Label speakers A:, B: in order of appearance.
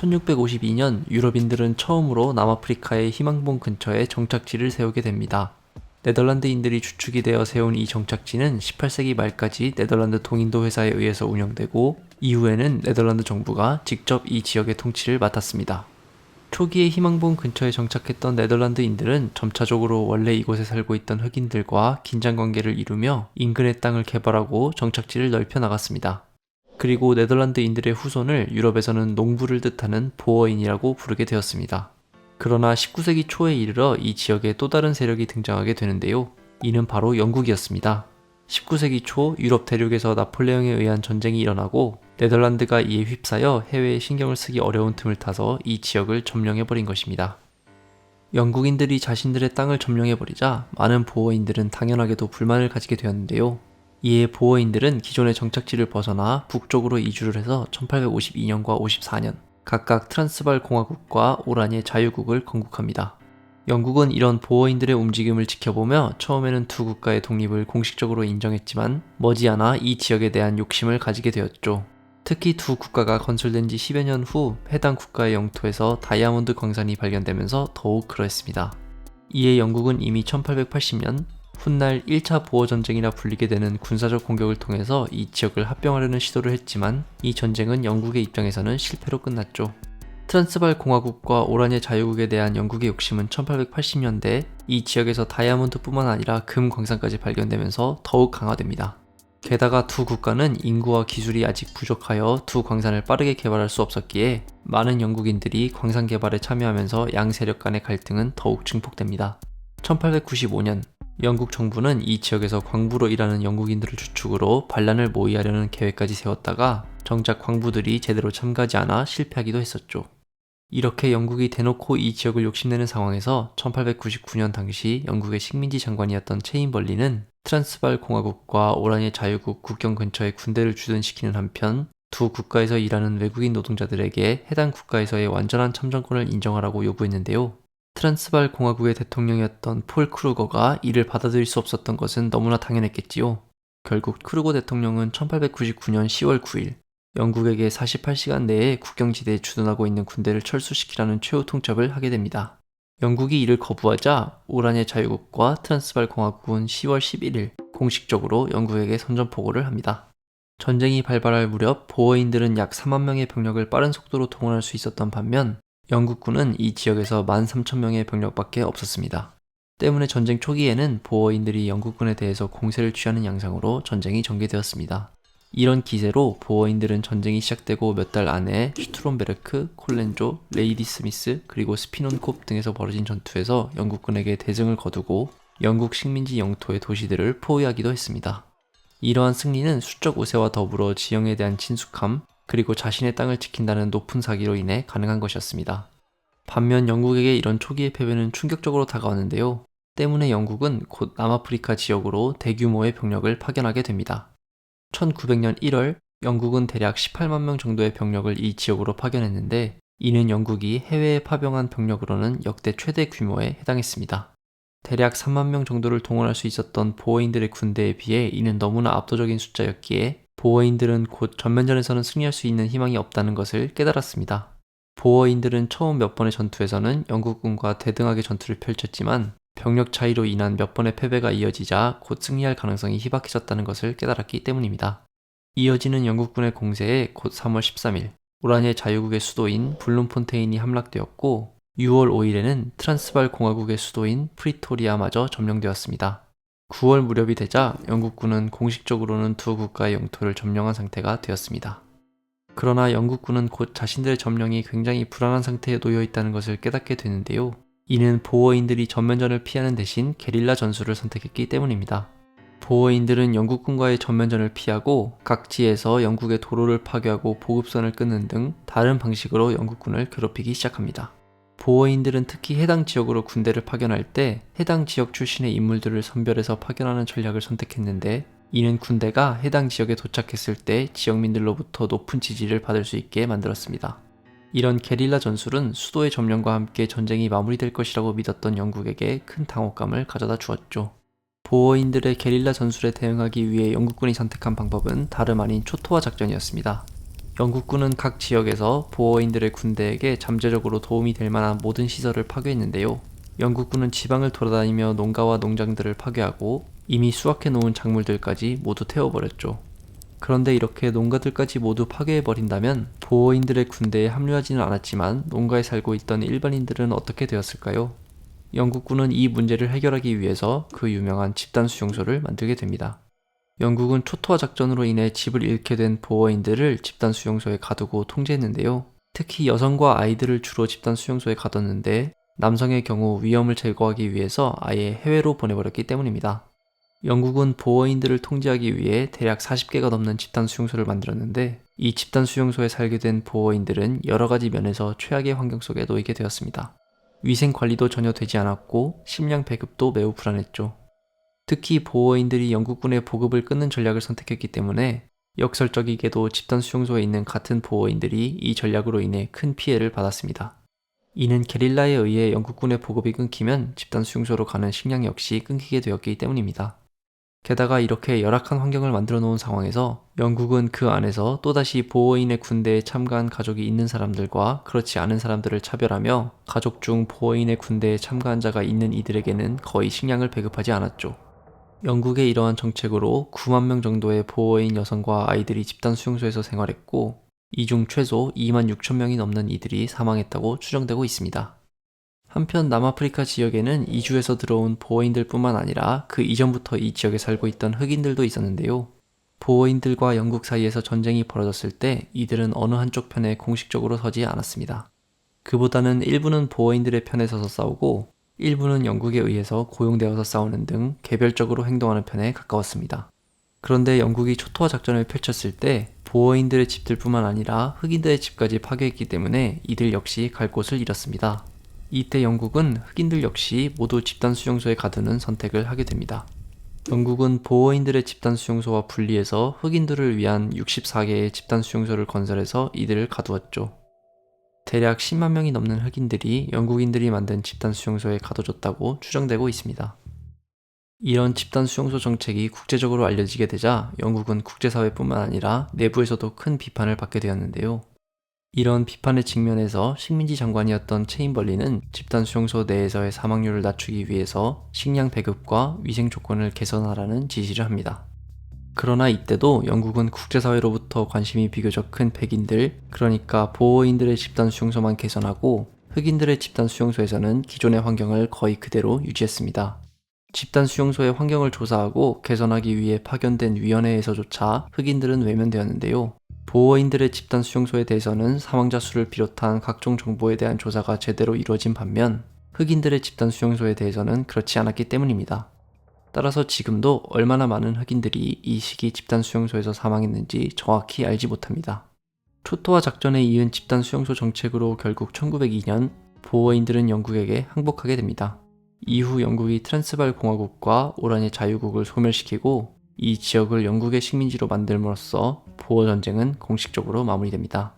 A: 1652년 유럽인들은 처음으로 남아프리카의 희망봉 근처에 정착지를 세우게 됩니다. 네덜란드인들이 주축이 되어 세운 이 정착지는 18세기 말까지 네덜란드 동인도 회사에 의해서 운영되고 이후에는 네덜란드 정부가 직접 이 지역의 통치를 맡았습니다. 초기에 희망봉 근처에 정착했던 네덜란드인들은 점차적으로 원래 이곳에 살고 있던 흑인들과 긴장 관계를 이루며 인근의 땅을 개발하고 정착지를 넓혀 나갔습니다. 그리고 네덜란드인들의 후손을 유럽에서는 농부를 뜻하는 보어인이라고 부르게 되었습니다. 그러나 19세기 초에 이르러 이 지역에 또 다른 세력이 등장하게 되는데요. 이는 바로 영국이었습니다. 19세기 초 유럽 대륙에서 나폴레옹에 의한 전쟁이 일어나고 네덜란드가 이에 휩싸여 해외에 신경을 쓰기 어려운 틈을 타서 이 지역을 점령해버린 것입니다. 영국인들이 자신들의 땅을 점령해버리자 많은 보어인들은 당연하게도 불만을 가지게 되었는데요. 이에 보어인들은 기존의 정착지를 벗어나 북쪽으로 이주를 해서 1852년과 54년 각각 트란스발 공화국과 오라니의 자유국을 건국합니다. 영국은 이런 보어인들의 움직임을 지켜보며 처음에는 두 국가의 독립을 공식적으로 인정했지만 머지않아 이 지역에 대한 욕심을 가지게 되었죠. 특히 두 국가가 건설된 지 10여 년 후 해당 국가의 영토에서 다이아몬드 광산이 발견되면서 더욱 그러했습니다. 이에 영국은 이미 1880년 훗날 1차 보어전쟁이라 불리게 되는 군사적 공격을 통해서 이 지역을 합병하려는 시도를 했지만 이 전쟁은 영국의 입장에서는 실패로 끝났죠. 트란스발 공화국과 오라니의 자유국에 대한 영국의 욕심은 1880년대 이 지역에서 다이아몬드뿐만 아니라 금 광산까지 발견되면서 더욱 강화됩니다. 게다가 두 국가는 인구와 기술이 아직 부족하여 두 광산을 빠르게 개발할 수 없었기에 많은 영국인들이 광산 개발에 참여하면서 양 세력 간의 갈등은 더욱 증폭됩니다. 1895년 영국 정부는 이 지역에서 광부로 일하는 영국인들을 주축으로 반란을 모의하려는 계획까지 세웠다가 정작 광부들이 제대로 참가하지 않아 실패하기도 했었죠. 이렇게 영국이 대놓고 이 지역을 욕심내는 상황에서 1899년 당시 영국의 식민지 장관이었던 체인벌리는 트란스발 공화국과 오라니의 자유국 국경 근처에 군대를 주둔시키는 한편 두 국가에서 일하는 외국인 노동자들에게 해당 국가에서의 완전한 참정권을 인정하라고 요구했는데요. 트란스발 공화국의 대통령이었던 폴 크루거가 이를 받아들일 수 없었던 것은 너무나 당연했겠지요. 결국 크루거 대통령은 1899년 10월 9일 영국에게 48시간 내에 국경지대에 주둔하고 있는 군대를 철수시키라는 최후 통첩을 하게 됩니다. 영국이 이를 거부하자 오란의 자유국과 트란스발 공화국은 10월 11일 공식적으로 영국에게 선전포고를 합니다. 전쟁이 발발할 무렵 보어인들은 약 4만 명의 병력을 빠른 속도로 동원할 수 있었던 반면 영국군은 이 지역에서 13,000명의 병력밖에 없었습니다. 때문에 전쟁 초기에는 보어인들이 영국군에 대해서 공세를 취하는 양상으로 전쟁이 전개되었습니다. 이런 기세로 보어인들은 전쟁이 시작되고 몇 달 안에 슈트롬베르크, 콜렌조, 레이디 스미스, 그리고 스피논콥 등에서 벌어진 전투에서 영국군에게 대승을 거두고 영국 식민지 영토의 도시들을 포위하기도 했습니다. 이러한 승리는 수적 우세와 더불어 지형에 대한 친숙함, 그리고 자신의 땅을 지킨다는 높은 사기로 인해 가능한 것이었습니다. 반면 영국에게 이런 초기의 패배는 충격적으로 다가왔는데요. 때문에 영국은 곧 남아프리카 지역으로 대규모의 병력을 파견하게 됩니다. 1900년 1월 영국은 대략 18만 명 정도의 병력을 이 지역으로 파견했는데 이는 영국이 해외에 파병한 병력으로는 역대 최대 규모에 해당했습니다. 대략 3만 명 정도를 동원할 수 있었던 보어인들의 군대에 비해 이는 너무나 압도적인 숫자였기에 보어인들은 곧 전면전에서는 승리할 수 있는 희망이 없다는 것을 깨달았습니다. 보어인들은 처음 몇 번의 전투에서는 영국군과 대등하게 전투를 펼쳤지만 병력 차이로 인한 몇 번의 패배가 이어지자 곧 승리할 가능성이 희박해졌다는 것을 깨달았기 때문입니다. 이어지는 영국군의 공세에 곧 3월 13일 오라니의 자유국의 수도인 블룸폰테인이 함락되었고 6월 5일에는 트란스발 공화국의 수도인 프리토리아마저 점령되었습니다. 9월 무렵이 되자 영국군은 공식적으로는 두 국가의 영토를 점령한 상태가 되었습니다. 그러나 영국군은 곧 자신들의 점령이 굉장히 불안한 상태에 놓여 있다는 것을 깨닫게 되는데요. 이는 보어인들이 전면전을 피하는 대신 게릴라 전술을 선택했기 때문입니다. 보어인들은 영국군과의 전면전을 피하고 각지에서 영국의 도로를 파괴하고 보급선을 끊는 등 다른 방식으로 영국군을 괴롭히기 시작합니다. 보어인들은 특히 해당 지역으로 군대를 파견할 때 해당 지역 출신의 인물들을 선별해서 파견하는 전략을 선택했는데 이는 군대가 해당 지역에 도착했을 때 지역민들로부터 높은 지지를 받을 수 있게 만들었습니다. 이런 게릴라 전술은 수도의 점령과 함께 전쟁이 마무리될 것이라고 믿었던 영국에게 큰 당혹감을 가져다 주었죠. 보어인들의 게릴라 전술에 대응하기 위해 영국군이 선택한 방법은 다름 아닌 초토화 작전이었습니다. 영국군은 각 지역에서 보어인들의 군대에게 잠재적으로 도움이 될 만한 모든 시설을 파괴했는데요. 영국군은 지방을 돌아다니며 농가와 농장들을 파괴하고 이미 수확해 놓은 작물들까지 모두 태워버렸죠. 그런데 이렇게 농가들까지 모두 파괴해버린다면 보어인들의 군대에 합류하지는 않았지만 농가에 살고 있던 일반인들은 어떻게 되었을까요? 영국군은 이 문제를 해결하기 위해서 그 유명한 집단 수용소를 만들게 됩니다. 영국은 초토화 작전으로 인해 집을 잃게 된 보어인들을 집단 수용소에 가두고 통제했는데요. 특히 여성과 아이들을 주로 집단 수용소에 가뒀는데 남성의 경우 위험을 제거하기 위해서 아예 해외로 보내버렸기 때문입니다. 영국은 보어인들을 통제하기 위해 대략 40개가 넘는 집단 수용소를 만들었는데 이 집단 수용소에 살게 된 보어인들은 여러 가지 면에서 최악의 환경 속에 놓이게 되었습니다. 위생 관리도 전혀 되지 않았고 식량 배급도 매우 불안했죠. 특히 보어인들이 영국군의 보급을 끊는 전략을 선택했기 때문에 역설적이게도 집단 수용소에 있는 같은 보어인들이 이 전략으로 인해 큰 피해를 받았습니다. 이는 게릴라에 의해 영국군의 보급이 끊기면 집단 수용소로 가는 식량 역시 끊기게 되었기 때문입니다. 게다가 이렇게 열악한 환경을 만들어 놓은 상황에서 영국은 그 안에서 또다시 보어인의 군대에 참가한 가족이 있는 사람들과 그렇지 않은 사람들을 차별하며 가족 중 보어인의 군대에 참가한 자가 있는 이들에게는 거의 식량을 배급하지 않았죠. 영국의 이러한 정책으로 9만 명 정도의 보어인 여성과 아이들이 집단 수용소에서 생활했고 이중 최소 2만 6천 명이 넘는 이들이 사망했다고 추정되고 있습니다. 한편 남아프리카 지역에는 이주에서 들어온 보어인들 뿐만 아니라 그 이전부터 이 지역에 살고 있던 흑인들도 있었는데요. 보어인들과 영국 사이에서 전쟁이 벌어졌을 때 이들은 어느 한쪽 편에 공식적으로 서지 않았습니다. 그보다는 일부는 보어인들의 편에 서서 싸우고 일부는 영국에 의해서 고용되어서 싸우는 등 개별적으로 행동하는 편에 가까웠습니다. 그런데 영국이 초토화 작전을 펼쳤을 때 보어인들의 집들뿐만 아니라 흑인들의 집까지 파괴했기 때문에 이들 역시 갈 곳을 잃었습니다. 이때 영국은 흑인들 역시 모두 집단 수용소에 가두는 선택을 하게 됩니다. 영국은 보어인들의 집단 수용소와 분리해서 흑인들을 위한 64개의 집단 수용소를 건설해서 이들을 가두었죠. 대략 10만 명이 넘는 흑인들이 영국인들이 만든 집단 수용소에 가둬졌다고 추정되고 있습니다. 이런 집단 수용소 정책이 국제적으로 알려지게 되자 영국은 국제사회뿐만 아니라 내부에서도 큰 비판을 받게 되었는데요. 이런 비판의 측면에서 식민지 장관이었던 체인벌리는 집단 수용소 내에서의 사망률을 낮추기 위해서 식량 배급과 위생 조건을 개선하라는 지시를 합니다. 그러나 이때도 영국은 국제사회로부터 관심이 비교적 큰 백인들, 그러니까 보호인들의 집단 수용소만 개선하고 흑인들의 집단 수용소에서는 기존의 환경을 거의 그대로 유지했습니다. 집단 수용소의 환경을 조사하고 개선하기 위해 파견된 위원회에서조차 흑인들은 외면되었는데요. 보호인들의 집단 수용소에 대해서는 사망자 수를 비롯한 각종 정보에 대한 조사가 제대로 이루어진 반면 흑인들의 집단 수용소에 대해서는 그렇지 않았기 때문입니다. 따라서 지금도 얼마나 많은 흑인들이 이 시기 집단 수용소에서 사망했는지 정확히 알지 못합니다. 초토화 작전에 이은 집단 수용소 정책으로 결국 1902년 보호인들은 영국에게 항복하게 됩니다. 이후 영국이 트랜스발 공화국과 오란의 자유국을 소멸시키고 이 지역을 영국의 식민지로 만들므로써 보호 전쟁은 공식적으로 마무리됩니다.